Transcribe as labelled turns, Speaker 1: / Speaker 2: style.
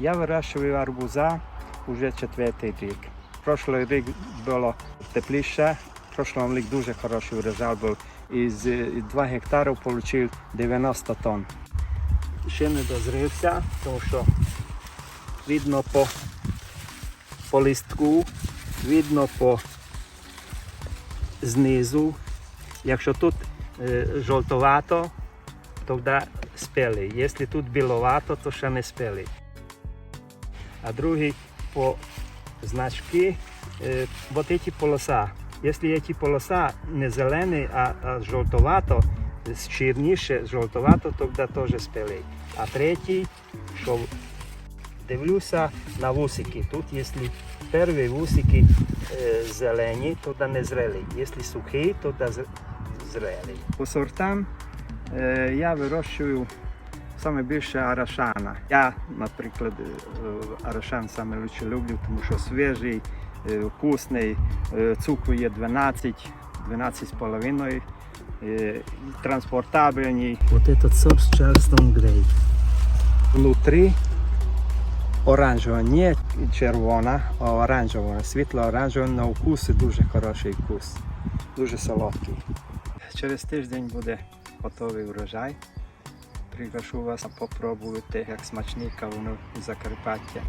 Speaker 1: Я вирощую арбуза вже четвертий рік. Прошлий рік було тепліше, прошлий рік дуже хороший урожай був. Із 2 гектарів отримав 90 тонн. Ще не дозрився, тому що видно по, по листку, видно по знизу. Якщо тут е, жовтовато, тоді спелий. Якщо тут біловато, то ще не спелий. А другий по значки, е, вот эти полоса. Якщо эти полоса не зелені, а, а жовтовато, чорніше, жовтовато, тоді теж спелий. А третій, що дивлюся на вусики. Тут, якщо перші вусики е, зелені, то не зрелі. Якщо сухий, то зрелий. По сортам е, я вирощую саме більше арашана. Я, наприклад, е, арашан саме лучше люблю, тому що свіжий, е, вкусний, е, цукру є 12, 12,5, е, транспортабельний. Вот этот сорт Charleston Grey. Внутрі оранжева, не червона, а оранжева, світло оранжева на вкус і дуже хороший вкус, дуже солодкий. Через тиждень буде готовий урожай. Приглашу вас попробувати, як смачний кавуну Закарпаття.